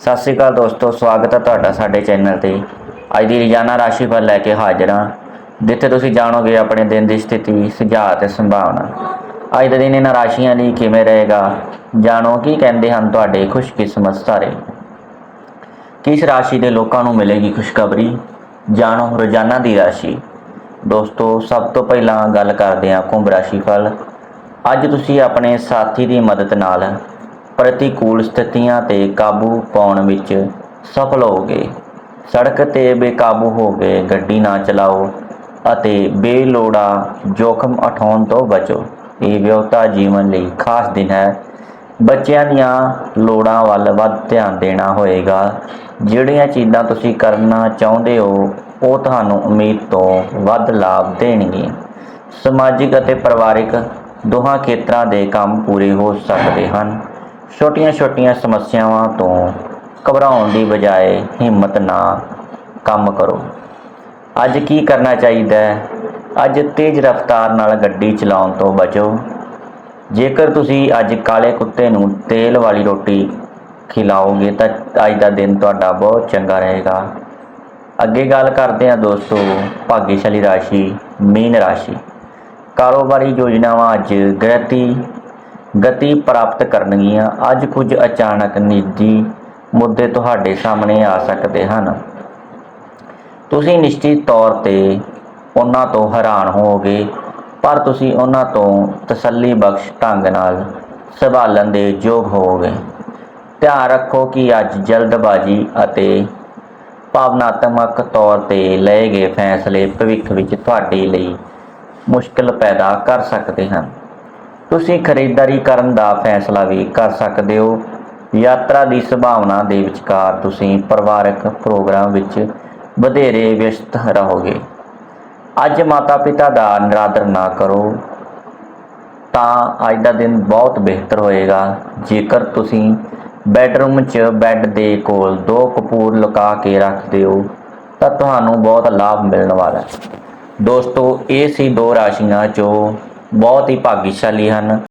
ਸਤਿ ਸ਼੍ਰੀ ਅਕਾਲ ਦੋਸਤੋ, ਸਵਾਗਤ ਹੈ ਤੁਹਾਡਾ ਸਾਡੇ ਚੈਨਲ ਤੇ। ਅੱਜ ਦੀ ਰੋਜ਼ਾਨਾ ਰਾਸ਼ੀ ਫਲ ਲੈ ਕੇ ਹਾਜ਼ਰ ਹਾਂ, ਜਿੱਥੇ ਤੁਸੀਂ ਜਾਣੋਗੇ ਆਪਣੇ ਦਿਨ ਦੀ ਸਥਿਤੀ, ਸੁਝਾਅ ਤੇ ਸੰਭਾਵਨਾ। ਅੱਜ ਦੇ ਦਿਨ ਇਹਨਾਂ ਰਾਸ਼ੀਆਂ ਲਈ ਕਿਵੇਂ ਰਹੇਗਾ, ਜਾਣੋ ਕੀ ਕਹਿੰਦੇ ਹਨ ਤੁਹਾਡੇ ਖੁਸ਼ਕਿਸਮਤ ਸਾਰੇ। ਕਿਸ ਰਾਸ਼ੀ ਦੇ ਲੋਕਾਂ ਨੂੰ ਮਿਲੇਗੀ ਖੁਸ਼ਖਬਰੀ, ਜਾਣੋ ਰੋਜ਼ਾਨਾ ਦੀ ਰਾਸ਼ੀ। ਦੋਸਤੋ, ਸਭ ਤੋਂ ਪਹਿਲਾਂ ਗੱਲ ਕਰਦੇ ਹਾਂ ਕੁੰਭ ਰਾਸ਼ੀ ਫਲ। ਅੱਜ ਤੁਸੀਂ ਆਪਣੇ ਸਾਥੀ ਦੀ ਮਦਦ ਨਾਲ ਪ੍ਰਤੀਕੂਲ ਸਥਿਤੀਆਂ ਤੇ ਕਾਬੂ ਪਾਉਣ ਵਿੱਚ ਸਫਲ ਹੋ ਗਏ। ਸੜਕ ਤੇ ਬੇਕਾਬੂ ਹੋ ਕੇ ਗੱਡੀ ਨਾ ਚਲਾਓ ਅਤੇ ਬੇਲੋੜਾ ਜੋਖਮ ਉਠਾਉਣ ਤੋਂ ਬਚੋ। ਇਹ ਵਿਅਕਤਾ ਜੀਵਨ ਲਈ ਖਾਸ ਦਿਨ ਹੈ। ਬੱਚਿਆਂ ਦੀਆਂ ਲੋੜਾਂ ਵੱਲ ਵੱਧ ਧਿਆਨ ਦੇਣਾ ਹੋਏਗਾ। ਜਿਹੜੀਆਂ ਚੀਜ਼ਾਂ ਤੁਸੀਂ ਕਰਨਾ ਚਾਹੁੰਦੇ ਹੋ, ਉਹ ਤੁਹਾਨੂੰ ਉਮੀਦ ਤੋਂ ਵੱਧ ਲਾਭ ਦੇਣਗੀਆਂ ਸਮਾਜਿਕ ਅਤੇ ਪਰਿਵਾਰਿਕ ਦੋਹਾਂ ਖੇਤਰਾਂ ਦੇ ਕੰਮ ਪੂਰੇ ਹੋ ਸਕਦੇ ਹਨ। ਛੋਟੀਆਂ-ਛੋਟੀਆਂ ਸਮੱਸਿਆਵਾਂ ਤੋਂ ਘਬਰਾਉਣ ਦੀ ਬਜਾਏ ਹਿੰਮਤ ਨਾ ਕੰਮ ਕਰੋ। ਅੱਜ ਕੀ ਕਰਨਾ ਚਾਹੀਦਾ ਹੈ? ਅੱਜ ਤੇਜ਼ ਰਫ਼ਤਾਰ ਨਾਲ ਗੱਡੀ ਚਲਾਉਣ ਤੋਂ ਬਚੋ। ਜੇਕਰ ਤੁਸੀਂ ਅੱਜ ਕਾਲੇ ਕੁੱਤੇ ਨੂੰ ਤੇਲ ਵਾਲੀ ਰੋਟੀ ਖਿਲਾਓਗੇ ਤਾਂ ਅੱਜ ਦਾ ਦਿਨ ਤੁਹਾਡਾ ਬਹੁਤ ਚੰਗਾ ਰਹੇਗਾ। ਅੱਗੇ ਗੱਲ ਕਰਦੇ ਹਾਂ ਦੋਸਤੋ, ਭਾਗੀਸ਼ਾਲੀ ਰਾਸ਼ੀ, ਮੀਨ ਰਾਸ਼ੀ। ਕਾਰੋਬਾਰੀ ਯੋਜਨਾਵਾਂ ਅੱਜ ਗ੍ਰਹਿਤੀ ਗਤੀ ਪ੍ਰਾਪਤ ਕਰਨਗੀਆਂ। ਅੱਜ ਕੁਝ ਅਚਾਨਕ ਨਿੱਜੀ ਮੁੱਦੇ ਤੁਹਾਡੇ ਸਾਹਮਣੇ ਆ ਸਕਦੇ ਹਨ। ਤੁਸੀਂ ਨਿਸ਼ਚਿਤ ਤੌਰ ਤੇ ਉਹਨਾਂ ਤੋਂ ਹੈਰਾਨ ਹੋਵੋਗੇ, ਪਰ ਤੁਸੀਂ ਉਹਨਾਂ ਤੋਂ ਤਸੱਲੀ ਬਖਸ਼ ਢੰਗ ਨਾਲ ਸੰਭਾਲਣ ਦੇ ਯੋਗ ਹੋਵੋਗੇ। ਧਿਆਨ ਰੱਖੋ ਕਿ ਅੱਜ ਜਲਦਬਾਜ਼ੀ ਅਤੇ ਭਾਵਨਾਤਮਕ ਤੌਰ ਤੇ ਲਏ ਗਏ ਫੈਸਲੇ ਭਵਿੱਖ ਵਿੱਚ ਤੁਹਾਡੇ ਲਈ ਮੁਸ਼ਕਲ ਪੈਦਾ ਕਰ ਸਕਦੇ ਹਨ। ਤੁਸੀਂ ਖਰੀਦਦਾਰੀ ਕਰਨ ਦਾ ਫੈਸਲਾ ਵੀ ਕਰ ਸਕਦੇ ਹੋ। ਯਾਤਰਾ ਦੀ ਸੰਭਾਵਨਾ ਦੇ ਵਿਚਕਾਰ ਤੁਸੀਂ ਪਰਿਵਾਰਕ ਪ੍ਰੋਗਰਾਮ ਵਿੱਚ ਵਧੇਰੇ ਵਿਅਸਤ ਰਹੋਗੇ। ਅੱਜ ਮਾਤਾ-ਪਿਤਾ ਦਾ ਨਿਰਾਦਰ ਨਾ ਕਰੋ, ਤਾਂ ਅੱਜ ਦਾ ਦਿਨ ਬਹੁਤ ਬਿਹਤਰ ਹੋਏਗਾ। ਜੇਕਰ ਤੁਸੀਂ ਬੈਡਰੂਮ 'ਚ ਬੈੱਡ ਦੇ ਕੋਲ ਦੋ ਕਪੂਰ ਲੁਕਾ ਕੇ ਰੱਖਦੇ ਹੋ, ਤਾਂ ਤੁਹਾਨੂੰ ਬਹੁਤ ਲਾਭ ਮਿਲਣ ਵਾਲਾ ਹੈ। ਦੋਸਤੋ, ਇਹ ਸੀ ਦੋ ਰਾਸ਼ੀਆਂ ਜੋ ਬਹੁਤ ਹੀ ਭਾਗਸ਼ਾਲੀ ਹਨ।